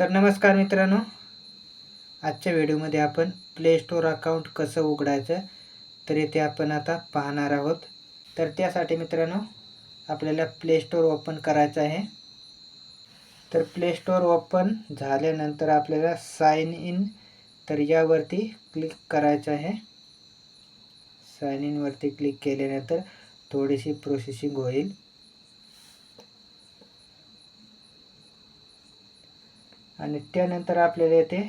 तर नमस्कार मित्रांनो. आजच्या व्हिडिओमध्ये आपण प्ले स्टोअर अकाउंट कसं उघडायचं तर येथे आपण आता पाहणार आहोत. तर त्यासाठी मित्रांनो आपल्याला प्ले स्टोअर ओपन करायचं आहे. तर प्ले स्टोअर ओपन झाल्यानंतर आपल्याला साइन इन तर यावरती क्लिक करायचं आहे. साइन इनवरती क्लिक केल्यानंतर थोडीशी प्रोसेसिंग होईल. आणि त्यानंतर आपल्याला येथे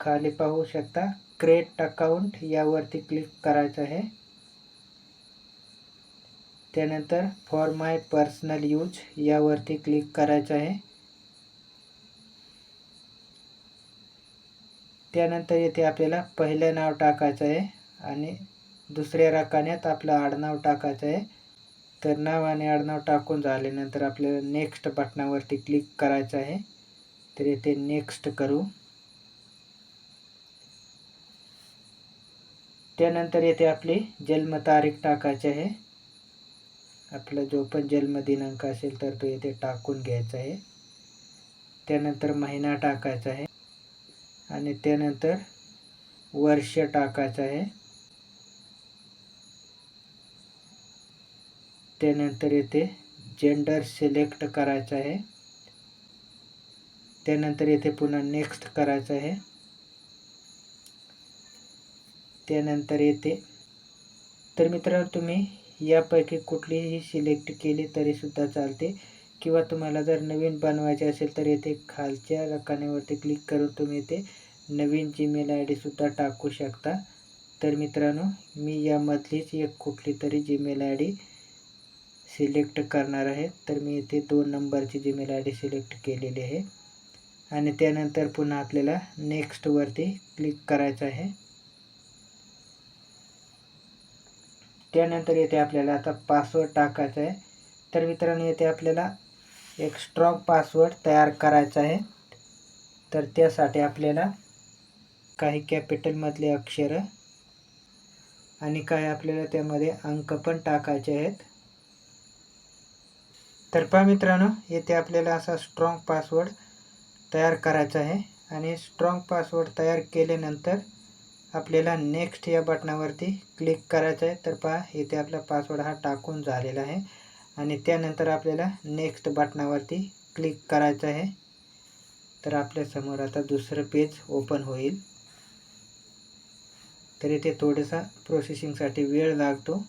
खाली पाहू शकता क्रेट अकाउंट यावरती क्लिक करायचं आहे. त्यानंतर फॉर माय पर्सनल यूज यावरती क्लिक करायचं आहे. त्यानंतर येथे आपल्याला पहिलं नाव टाकायचं आहे आणि दुसऱ्या रकान्यात आपलं आडनाव टाकायचं आहे. तर नाव आणि आडनाव टाकून झाल्यानंतर आपल्याला नेक्स्ट बटनावरती क्लिक करायचं आहे. तर येथे नेक्स्ट करू. त्यानंतर येथे आपली जन्मतारीख टाकायची आहे. आपला जो पण जन्मदिनांक असेल तर तो येथे टाकून घ्यायचा आहे. त्यानंतर महिना टाकायचा आहे. आणि त्यानंतर वर्ष टाकायचं आहे. त्यानंतर येथे जेंडर सिलेक्ट करायचं आहे. त्यानंतर येथे पुन्हा नेक्स्ट करायचं आहे. त्यानंतर येते. तर मित्रांनो तुम्ही यापैकी कुठलीही सिलेक्ट केली तरीसुद्धा चालते. किंवा तुम्हाला जर नवीन बनवायचे असेल तर येथे खालच्या रकान्यावरती क्लिक करून तुम्ही येथे नवीन जीमेल आय डीसुद्धा टाकू शकता. तर मित्रांनो मी यामधलीच एक कुठली तरी जीमेल आय डी सिलेक्ट करणार आहे. तर मी इथे दोन नंबरची जीमेल आय डी सिलेक्ट केलेली आहे. आणि त्यानंतर पुन्हा आपल्याला नेक्स्टवरती क्लिक करायचं आहे. त्यानंतर येथे आपल्याला आता पासवर्ड टाकायचा आहे. तर मित्रांनो येथे आपल्याला एक स्ट्रॉंग पासवर्ड तयार करायचा आहे. तर त्यासाठी आपल्याला काही कॅपिटलमधले अक्षरं आणि काही आपल्याला त्यामध्ये अंक पण टाकायचे आहेत. तर पहा मित्रांनो येथे आपल्याला असा स्ट्रॉंग पासवर्ड तयार करायचा आहे आणि स्ट्रॉंग पासवर्ड तयार केल्यानंतर आपल्याला नेक्स्ट या बटनावरती क्लिक करायचं आहे. तर पहा इथे आपला पासवर्ड हा टाकून झालेला आहे. आणि त्यानंतर आपल्याला नेक्स्ट बटनावरती क्लिक करायचं आहे. तर आपल्यासमोर आता दुसरं पेज ओपन होईल. तर इथे थोडासा प्रोसेसिंगसाठी वेळ लागतो.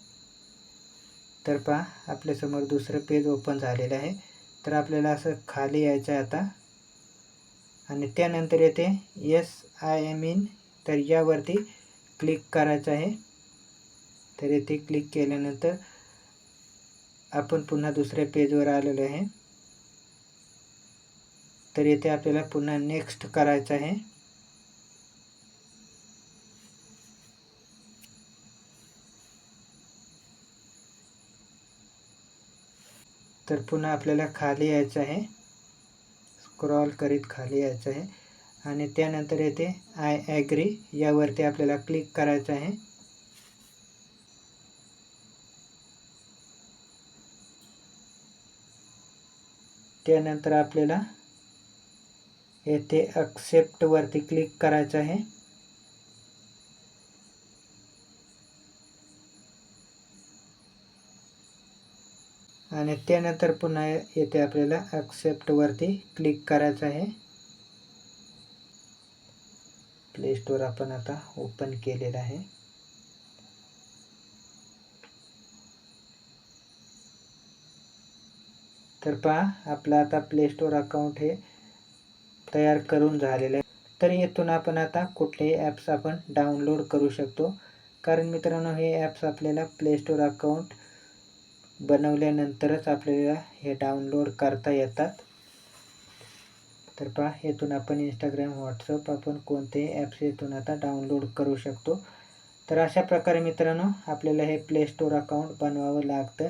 तर पहा आपल्यासमोर दुसरं पेज ओपन झालेलं आहे. तर आपल्याला असं खाली यायचं आहे आता. आणि त्यानंतर येते येस आय एम इन तर यावरती क्लिक करायचं आहे. तर येथे क्लिक केल्यानंतर आपण पुन्हा दुसऱ्या पेजवर आलेलो आहे. तर येथे आपल्याला पुन्हा नेक्स्ट करायचं आहे. तर पुन्हा आपल्याला खाली यायचं आहे. स्क्रॉल करीत खाली यायचं आहे. आणि त्यानंतर येथे आय ॲग्री यावरती आपल्याला क्लिक करायचं आहे. त्यानंतर आपल्याला येथे ॲक्सेप्टवरती क्लिक करायचं आहे. आणि त्यानंतर पुन्हा येथे आपल्याला ॲक्सेप्टवरती क्लिक करायचं आहे. प्ले स्टोअर आपण आता ओपन केलेला आहे. तर पहा आपलं आता प्ले स्टोअर अकाउंट हे तयार करून झालेलं आहे. तर येथून आपण आता कुठलेही ॲप्स आपण डाउनलोड करू शकतो. कारण मित्रांनो हे ॲप्स आपल्याला प्ले स्टोअर अकाउंट बनवल्यानंतरच आपल्याला हे डाउनलोड करता येतात. तर पहा येथून आपण इंस्टाग्राम व्हॉट्सअप आपण कोणतेही ॲप्स येथून आता डाउनलोड करू शकतो. तर अशा प्रकारे मित्रांनो आपल्याला हे प्ले स्टोअर अकाउंट बनवावं लागतं.